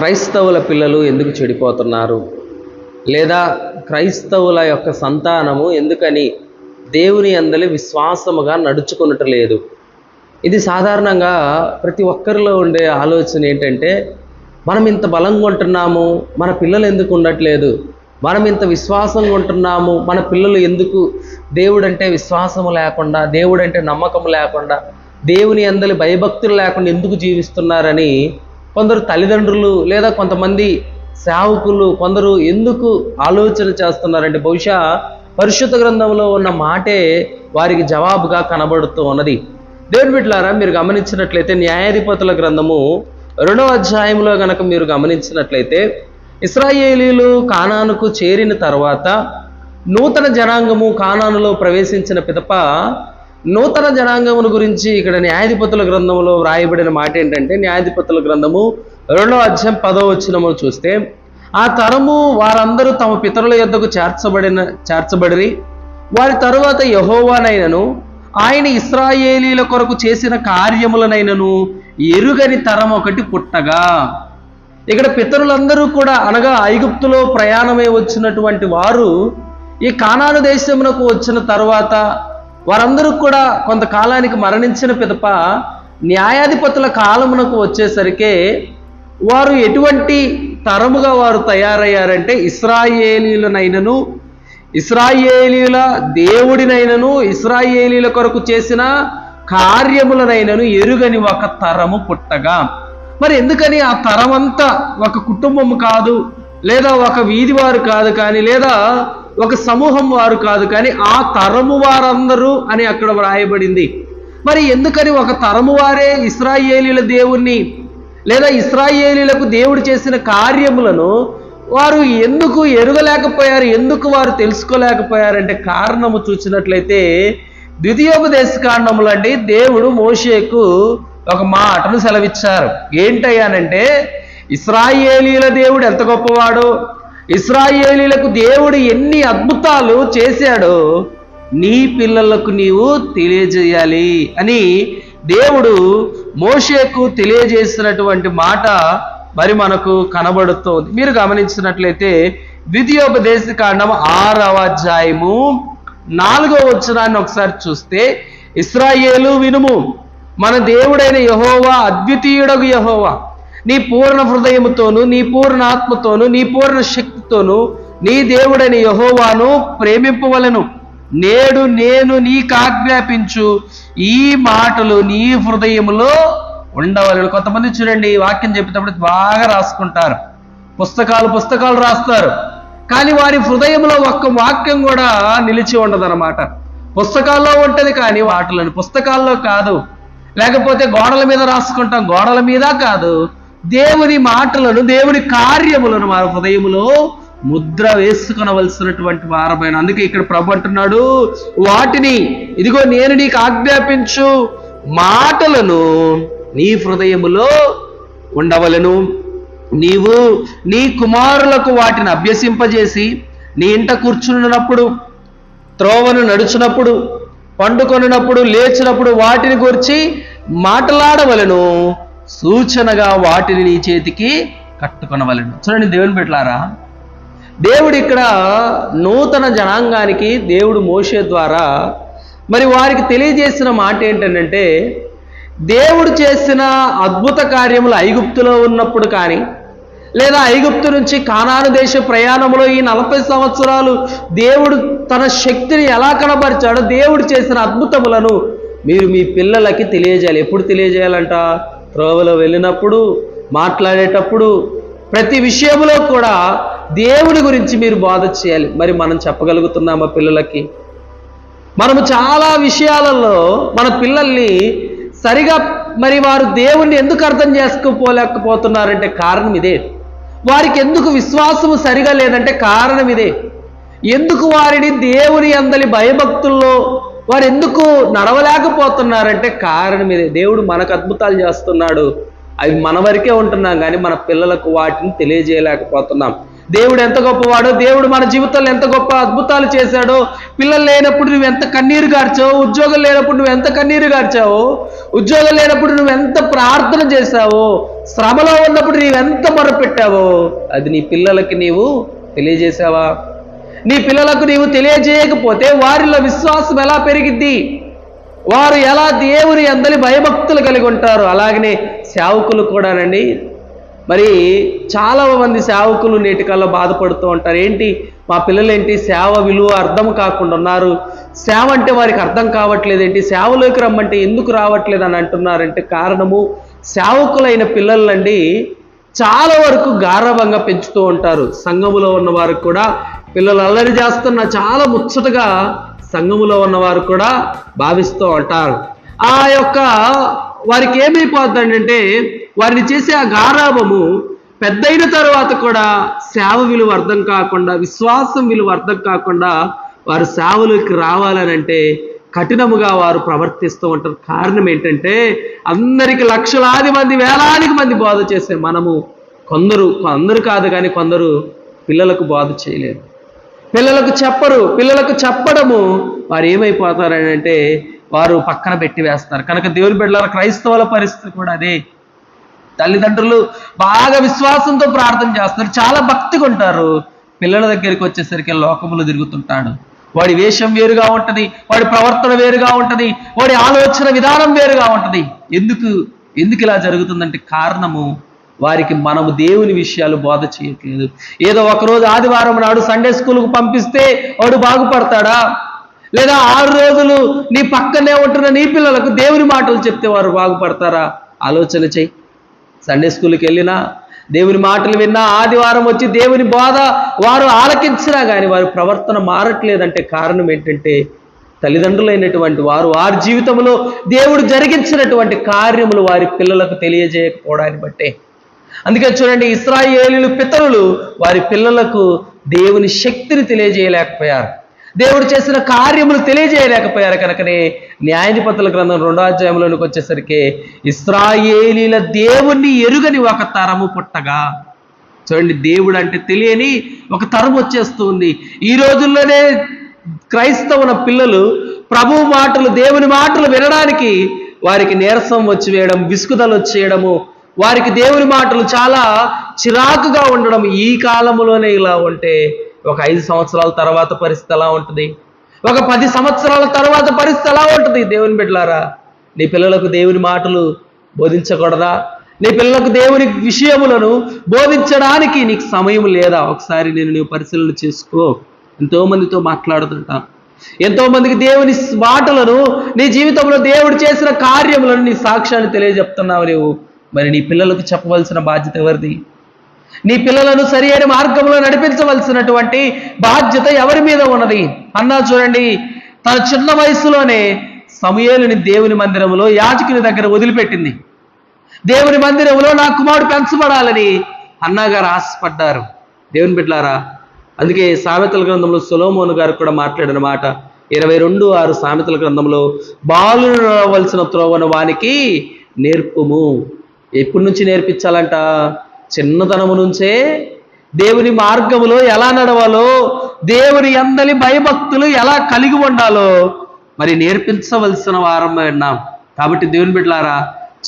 క్రైస్తవుల పిల్లలు ఎందుకు చెడిపోతున్నారు? లేదా క్రైస్తవుల యొక్క సంతానము ఎందుకని దేవుని అందలి విశ్వాసముగా నడుచుకున్నట్టు లేదు? ఇది సాధారణంగా ప్రతి ఒక్కరిలో ఉండే ఆలోచన ఏంటంటే మనం ఇంత బలంగా ఉంటున్నాము మన పిల్లలు ఎందుకు ఉండట్లేదు? మనం ఇంత విశ్వాసంగా ఉంటున్నాము మన పిల్లలు ఎందుకు దేవుడంటే విశ్వాసము లేకుండా దేవుడంటే నమ్మకం లేకుండా దేవుని అందరి భయభక్తులు లేకుండా ఎందుకు జీవిస్తున్నారని కొందరు తల్లిదండ్రులు లేదా కొంతమంది సేవకులు కొందరు ఎందుకు ఆలోచన చేస్తున్నారంటే బహుశా పరిశుద్ధ గ్రంథంలో ఉన్న మాటే వారికి జవాబుగా కనబడుతూ ఉన్నది. దేవుని బిడ్డలారా మీరు గమనించినట్లయితే న్యాయాధిపతుల గ్రంథము రెండవ అధ్యాయంలో గనక మీరు గమనించినట్లయితే ఇస్రాయేలీలు కానానుకు చేరిన తర్వాత నూతన జనాంగము కానానులో ప్రవేశించిన పిదప నూతన జనాంగమును గురించి ఇక్కడ న్యాయాధిపతుల గ్రంథంలో వ్రాయబడిన మాట ఏంటంటే న్యాయాధిపతుల గ్రంథము రెండవ అధ్యాయం పదో వచ్చినము చూస్తే ఆ తరము వారందరూ తమ పితరుల యొద్దకు చేర్చబడిన చేర్చబడిరి. వారి తరువాత యహోవానైనను ఆయన ఇస్రాయేలీల కొరకు చేసిన కార్యములనైనను ఎరుగని తరం ఒకటి పుట్టగా. ఇక్కడ పితరులందరూ కూడా అనగా ఐగుప్తులో ప్రయాణమై వచ్చినటువంటి వారు ఈ కానాను దేశమునకు వచ్చిన తర్వాత వారందరూ కూడా కొంతకాలానికి మరణించిన పిదప న్యాయాధిపతుల కాలమునకు వచ్చేసరికి వారు ఎటువంటి తరముగా వారు తయారయ్యారంటే ఇస్రాయేలీలనైనను ఇస్రాయేలీల దేవుడినైనను ఇస్రాయేలీల కొరకు చేసిన కార్యములనైనను ఎరుగని ఒక తరము పుట్టగా. మరి ఎందుకని ఆ తరం అంతా ఒక కుటుంబం కాదు లేదా ఒక వీధి వారు కాదు కానీ లేదా ఒక సమూహం వారు కాదు కానీ ఆ తరము వారందరూ అని అక్కడ వ్రాయబడింది. మరి ఎందుకని ఒక తరము వారే ఇస్రాయేలీల దేవుణ్ణి లేదా ఇస్రాయేలీలకు దేవుడు చేసిన కార్యములను వారు ఎందుకు ఎరుగలేకపోయారు ఎందుకు వారు తెలుసుకోలేకపోయారంటే కారణము చూసినట్లయితే ద్వితీయోపదేశ కాండములు అండి దేవుడు మోషేకు ఒక మాటను సెలవిచ్చారు. ఏంటయ్యానంటే ఇస్రాయేలీల దేవుడు ఎంత గొప్పవాడు? ఇస్రాయేలీలకు దేవుడు ఎన్ని అద్భుతాలు చేశాడో నీ పిల్లలకు నీవు తెలియజేయాలి అని దేవుడు మోషేకు తెలియజేసినటువంటి మాట మరి మనకు కనబడుతోంది. మీరు గమనించినట్లయితే ద్వితీయోపదేశ కాండం ఆరవ అధ్యాయము నాలుగో వచనాన్ని ఒకసారి చూస్తే ఇస్రాయేలు వినుము మన దేవుడైన యహోవా అద్వితీయుడగు యహోవా. నీ పూర్ణ హృదయముతోను నీ పూర్ణ ఆత్మతోను నీ పూర్ణ శక్తితోను నీ దేవుడని యహోవాను ప్రేమింపవలను. నేడు నేను నీకు ఆజ్ఞాపించు ఈ మాటలు నీ హృదయములో ఉండవలను. కొంతమంది చూడండి వాక్యం చెప్పేటప్పుడు బాగా రాసుకుంటారు. పుస్తకాలు పుస్తకాలు రాస్తారు. కానీ వారి హృదయంలో ఒక్క వాక్యం కూడా నిలిచి ఉండదన్నమాట. పుస్తకాల్లో ఉంటుంది కానీ వాటిలోని పుస్తకాల్లో కాదు. లేకపోతే గోడల మీద రాసుకుంటాం. గోడల మీద కాదు. దేవుని మాటలను దేవుని కార్యములను మన హృదయములో ముద్ర వేసుకొనవలసినటువంటి వారమైన. అందుకే ఇక్కడ ప్రభు అంటున్నాడు వాటిని ఇదిగో నేను నీకు ఆజ్ఞాపించు మాటలను నీ హృదయములో ఉండవలను. నీవు నీ కుమారులకు వాటిని అభ్యసింపజేసి నీ ఇంట కూర్చున్నప్పుడు త్రోవను నడుచునప్పుడు పండుకొనినప్పుడు లేచినప్పుడు వాటిని గురించి మాట్లాడవలను. సూచనగా వాటిని నీ చేతికి కట్టుకొనవలను. చూడండి దేవుని పెట్టారా దేవుడు ఇక్కడ నూతన జనాంగానికి దేవుడు మోసే ద్వారా మరి వారికి తెలియజేసిన మాట ఏంటంటే దేవుడు చేసిన అద్భుత కార్యములు ఐగుప్తులో ఉన్నప్పుడు కానీ లేదా ఐగుప్తు నుంచి కానాను దేశ ప్రయాణంలో ఈ నలభై సంవత్సరాలు దేవుడు తన శక్తిని ఎలా కనబరిచాడో దేవుడు చేసిన అద్భుతములను మీరు మీ పిల్లలకి తెలియజేయాలి. ఎప్పుడు తెలియజేయాలంట? త్రోవలో వెళ్ళినప్పుడు మాట్లాడేటప్పుడు ప్రతి విషయంలో కూడా దేవుడి గురించి మీరు బోధ చేయాలి. మరి మనం చెప్పగలుగుతున్నామా పిల్లలకి? మనము చాలా విషయాలలో మన పిల్లల్ని సరిగా మరి వారు దేవుణ్ణి ఎందుకు అర్థం చేసుకోపోలేకపోతున్నారంటే కారణం ఇదే. వారికి ఎందుకు విశ్వాసము సరిగా లేదంటే కారణం ఇదే. ఎందుకు వారిని దేవుని అందలి భయభక్తుల్లో వారు ఎందుకు నడవలేకపోతున్నారంటే కారణం ఇదే. దేవుడు మనకు అద్భుతాలు చేస్తున్నాడు. అవి మన వరకే ఉంటున్నాం కానీ మన పిల్లలకు వాటిని తెలియజేయలేకపోతున్నాం. దేవుడు ఎంత గొప్పవాడో దేవుడు మన జీవితంలో ఎంత గొప్ప అద్భుతాలు చేశాడో పిల్లలు లేనప్పుడు నువ్వు ఎంత కన్నీరు గార్చావు ఉద్యోగం లేనప్పుడు నువ్వు ఎంత కన్నీరు గార్చావు ఉద్యోగం లేనప్పుడు నువ్వు ఎంత ప్రార్థన చేశావో శ్రమలో ఉన్నప్పుడు నీవెంత మొరపెట్టావో అది నీ పిల్లలకి నీవు తెలియజేసావా నీ పిల్లలకు నీవు తెలియజేయకపోతే వారిలో విశ్వాసం ఎలా పెరిగిద్ది? వారు ఎలా దేవుని అందరి భయభక్తులు కలిగి ఉంటారు? అలాగనే సేవకులు కూడానండి. మరి చాలా మంది సేవకులు నేటి కాలంలో బాధపడుతూ ఉంటారు. ఏంటి? మా పిల్లలు ఏంటి సేవ విలువ అర్థం కాకుండా ఉన్నారు. సేవ అంటే వారికి అర్థం కావట్లేదు ఏంటి? సేవలోకి రమ్మంటే ఎందుకు రావట్లేదు అని అంటున్నారంటే కారణము సేవకులైన పిల్లలండి చాలా వరకు గారవంగా పెంచుతూ ఉంటారు. సంఘములో ఉన్న వారికి కూడా పిల్లలు అల్లరి చేస్తున్న చాలా ముచ్చటగా సంఘములో ఉన్నవారు కూడా భావిస్తూ ఉంటారు. ఆ యొక్క వారికి ఏమైపోతుందంటే వారిని చేసే ఆ గారాభము పెద్దయిన తర్వాత కూడా సేవ విలువ అర్థం కాకుండా విశ్వాసం విలువ అర్థం కాకుండా వారు సేవలోకి రావాలనంటే కఠినముగా వారు ప్రవర్తిస్తూ ఉంటారు. కారణం ఏంటంటే అందరికి లక్షలాది మంది వేలాది మంది బోధ చేసే మనము కొందరు అందరు కాదు కానీ కొందరు పిల్లలకు బోధ చేయలేరు. పిల్లలకు చెప్పరు పిల్లలకు చెప్పడము. వారు ఏమైపోతారని అంటే వారు పక్కన పెట్టి వేస్తారు. కనుక దేవుని బిడ్డల క్రైస్తవుల పరిస్థితి కూడా అదే. తల్లిదండ్రులు బాగా విశ్వాసంతో ప్రార్థన చేస్తారు చాలా భక్తిగా ఉంటారు. పిల్లల దగ్గరికి వచ్చేసరికి లోకములు తిరుగుతుంటాడు. వాడి వేషం వేరుగా ఉంటుంది వాడి ప్రవర్తన వేరుగా ఉంటుంది వాడి ఆలోచన విధానం వేరుగా ఉంటది. ఎందుకు ఎందుకు ఇలా జరుగుతుందంటే కారణము వారికి మనము దేవుని విషయాలు బోధ చేయట్లేదు. ఏదో ఒకరోజు ఆదివారం నాడు సండే స్కూల్కు పంపిస్తే వాడు బాగుపడతాడా? లేదా ఆరు రోజులు నీ పక్కనే ఉంటున్న నీ పిల్లలకు దేవుని మాటలు చెప్తే వారు బాగుపడతారా? ఆలోచన చెయ్యి సండే స్కూల్కి వెళ్ళినా దేవుని మాటలు విన్నా ఆదివారం వచ్చి దేవుని బోధ వారు ఆలకించినా కానీ వారి ప్రవర్తన మారట్లేదంటే కారణం ఏంటంటే తల్లిదండ్రులైనటువంటి వారు వారి జీవితంలో దేవుడు జరిగించినటువంటి కార్యములు వారి పిల్లలకు తెలియజేయకపోవడాన్ని బట్టే. అందుకే చూడండి ఇస్రాయేలీలు పితరులు వారి పిల్లలకు దేవుని శక్తిని తెలియజేయలేకపోయారు. దేవుడు చేసిన కార్యములు తెలియజేయలేకపోయారు కనుకనే న్యాయాధిపతుల గ్రంథం రెండో అధ్యాయంలోనికి వచ్చేసరికి ఇస్రాయేలీల దేవుణ్ణి ఎరుగని ఒక తరము పుట్టగా. చూడండి దేవుడు అంటే తెలియని ఒక తరం వచ్చేస్తుంది ఈ రోజుల్లోనే క్రైస్తవుల పిల్లలు ప్రభు మాటలు దేవుని మాటలు వినడానికి వారికి నీరసం వచ్చి వేయడం విసుగుదలు వచ్చేయడము వారికి దేవుని మాటలు చాలా చిరాకుగా ఉండడం ఈ కాలంలోనే ఇలా ఉంటే ఒక ఐదు సంవత్సరాల తర్వాత పరిస్థితి ఎలా ఉంటుంది? ఒక పది సంవత్సరాల తర్వాత పరిస్థితి ఎలా ఉంటుంది? దేవుని బిడ్డలారా నీ పిల్లలకు దేవుని మాటలు బోధించకూడదా? నీ పిల్లలకు దేవుని విషయములను బోధించడానికి నీకు సమయం లేదా? ఒకసారి నేను నీవు పరిశీలన చేసుకో. ఎంతో మందితో మాట్లాడుతుంటా. ఎంతో మందికి దేవుని మాటలను నీ జీవితంలో దేవుడు చేసిన కార్యములను నీ సాక్ష్యాన్ని తెలియజెప్తున్నావు నీవు. మరి నీ పిల్లలకు చెప్పవలసిన బాధ్యత ఎవరిది? నీ పిల్లలను సరి అయిన మార్గంలో నడిపించవలసినటువంటి బాధ్యత ఎవరి మీద ఉన్నది? అన్నా చూడండి తన చిన్న వయసులోనే సమయలుని దేవుని మందిరంలో యాజకుని దగ్గర వదిలిపెట్టింది. దేవుని మందిరంలో నా కుమారుడు పెంచబడాలని అన్నగారు ఆశపడ్డారు. దేవుని బిడ్డలారా అందుకే సామెతల గ్రంథంలో సులోమోను గారు కూడా మాట్లాడిన మాట ఇరవై రెండు ఆరు సామెతల గ్రంథంలో బాలు నడవలసిన త్రోవను వానికి నేర్పుము. ఎప్పటి నుంచి నేర్పించాలంట? చిన్నతనము నుంచే దేవుని మార్గములో ఎలా నడవాలో దేవుని అందరి భయభక్తులు ఎలా కలిగి ఉండాలో మరి నేర్పించవలసిన వారం విన్నాం కాబట్టి దేవుని బిడ్డలారా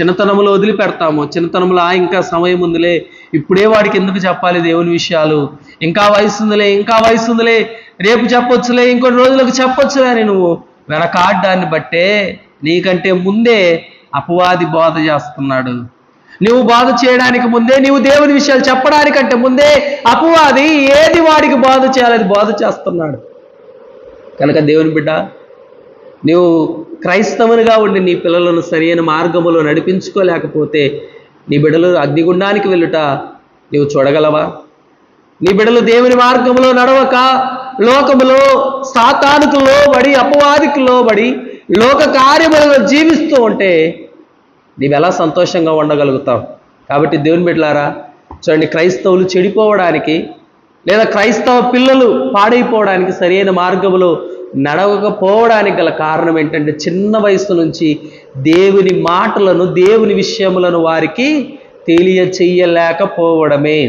చిన్నతనంలో వదిలిపెడతాము. చిన్నతనంలో ఇంకా సమయం ఉందిలే. ఇప్పుడే వాడికి ఎందుకు చెప్పాలి దేవుని విషయాలు? ఇంకా వయసు ఉందిలే ఇంకా వయసు ఉందిలే. రేపు చెప్పొచ్చులే ఇంకొన్ని రోజులకు చెప్పొచ్చులే అని నువ్వు వెనకాడ్డాన్ని బట్టే నీకంటే ముందే అపవాది బోధ చేస్తున్నాడు. నువ్వు బాధ చేయడానికి ముందే నీవు దేవుని విషయాలు చెప్పడానికంటే ముందే అపవాది ఏది వాడికి బాధ చేయాలని బాధ చేస్తున్నాడు. కనుక దేవుని బిడ్డ నీవు క్రైస్తవునిగా ఉండి నీ పిల్లలను సరైన మార్గములో నడిపించుకోలేకపోతే నీ బిడ్డలు అగ్నిగుండానికి వెళ్ళుట నీవు చూడగలవా? నీ బిడ్డలు దేవుని మార్గంలో నడవక లోకములో సాతానుకు లోబడి అపవాదికి లోబడి లోక కార్యములలో జీవిస్తూ ఉంటే నీవు ఎలా సంతోషంగా ఉండగలుగుతావు? కాబట్టి దేవుని బిడ్డలారా చూడండి క్రైస్తవులు చెడిపోవడానికి లేదా క్రైస్తవ పిల్లలు పాడైపోవడానికి సరైన మార్గంలో నడవకపోవడానికి గల కారణం ఏంటంటే చిన్న వయసు నుంచి దేవుని మాటలను దేవుని విషయములను వారికి తెలియచేయలేకపోవడమే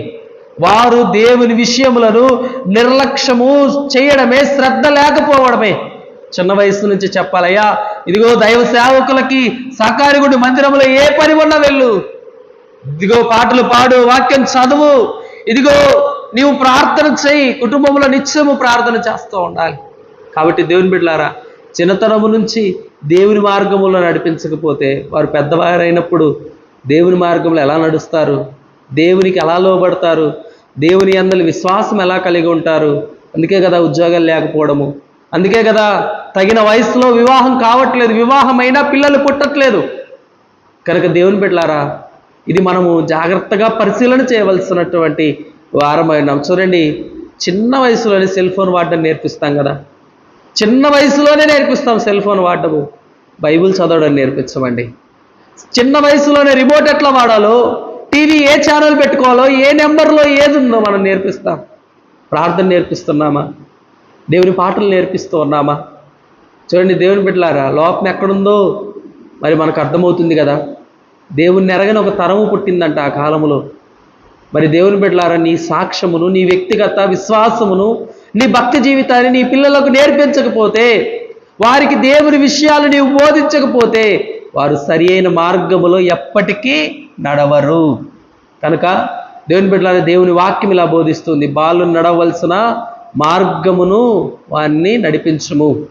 వారు దేవుని విషయములను నిర్లక్ష్యము చేయడమే శ్రద్ధ లేకపోవడమే. చిన్న వయసు నుంచి చెప్పాలయ్యా. ఇదిగో దైవ సేవకులకి సహకారికుడి మందిరంలో ఏ పని ఉన్నా వెళ్ళు. ఇదిగో పాటలు పాడు వాక్యం చదువు. ఇదిగో నీవు ప్రార్థన చేయి కుటుంబంలో నిత్యము ప్రార్థన చేస్తూ ఉండాలి. కాబట్టి దేవుని బిడ్డలారా చిన్నతనము నుంచి దేవుని మార్గంలో నడిపించకపోతే వారు పెద్దవారైనప్పుడు దేవుని మార్గంలో ఎలా నడుస్తారు? దేవునికి ఎలా లోబడతారు? దేవుని అందరి విశ్వాసం ఎలా కలిగి ఉంటారు? అందుకే కదా ఉద్యోగాలు లేకపోవడము. అందుకే కదా తగిన వయసులో వివాహం కావట్లేదు వివాహమైనా పిల్లలు పుట్టట్లేదు. కనుక దేవుని బిడ్డలారా ఇది మనము జాగ్రత్తగా పరిశీలన చేయవలసినటువంటి వారమైనాం చూడండి చిన్న వయసులోనే సెల్ ఫోన్ వాడడం నేర్పిస్తాం కదా. చిన్న వయసులోనే నేర్పిస్తాం సెల్ ఫోన్ వాడటము బైబిల్ చదవడం నేర్పించమండి. చిన్న వయసులోనే రిమోట్ ఎట్లా వాడాలో టీవీ ఏ ఛానల్ పెట్టుకోవాలో ఏ నెంబర్లో ఏది ఉందో మనం నేర్పిస్తాం. ప్రార్థన నేర్పిస్తున్నామా? దేవుని పాటలు నేర్పిస్తూ ఉన్నామా? చూడండి దేవుని బిడ్డలారా లోపం ఎక్కడుందో మరి మనకు అర్థమవుతుంది కదా. దేవుని ఎరగని ఒక తరము పుట్టిందంట ఆ కాలంలో మరి దేవుని బిడ్డలారా నీ సాక్ష్యమును నీ వ్యక్తిగత విశ్వాసమును నీ భక్తి జీవితాన్ని నీ పిల్లలకు నేర్పించకపోతే వారికి దేవుని విషయాలు నీవు బోధించకపోతే వారు సరి అయిన మార్గములో ఎప్పటికీ నడవరు. కనుక దేవుని బిడ్డలారా దేవుని వాక్యం ఇలా బోధిస్తుంది బాలు నడవలసిన మార్గమును వారిని నడిపించుము.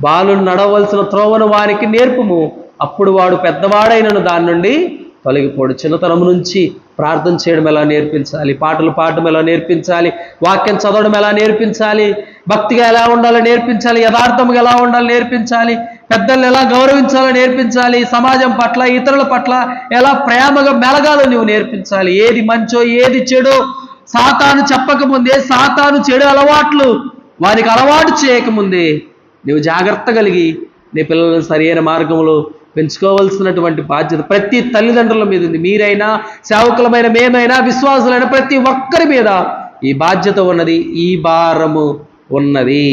బాలుడు నడవలసిన త్రోవను వారికి నేర్పుము. అప్పుడు వాడు పెద్దవాడైనను దాని నుండి తొలగిపోడు. చిన్నతనం నుంచి ప్రార్థన చేయడం ఎలా నేర్పించాలి? పాటలు పాడడం ఎలా నేర్పించాలి? వాక్యం చదవడం ఎలా నేర్పించాలి? భక్తిగా ఎలా ఉండాలో నేర్పించాలి? యథార్థంగా ఎలా ఉండాలో నేర్పించాలి? పెద్దల్ని ఎలా గౌరవించాలో నేర్పించాలి? సమాజం పట్ల ఇతరుల పట్ల ఎలా ప్రేమగా మెలగాలో నువ్వు నేర్పించాలి? ఏది మంచో ఏది చెడో సాతాను చెప్పకముందే సాతాను చెడు అలవాట్లు వారికి అలవాటు చేయకముందే నువ్వు జాగ్రత్త కలిగి నీ పిల్లలను సరైన మార్గంలో పెంచుకోవాల్సినటువంటి బాధ్యత ప్రతి తల్లిదండ్రుల మీద ఉంది. మీరైనా సేవకులమైన మేమైనా విశ్వాసులైన ప్రతి ఒక్కరి మీద ఈ బాధ్యత ఉన్నది ఈ భారము ఉన్నది.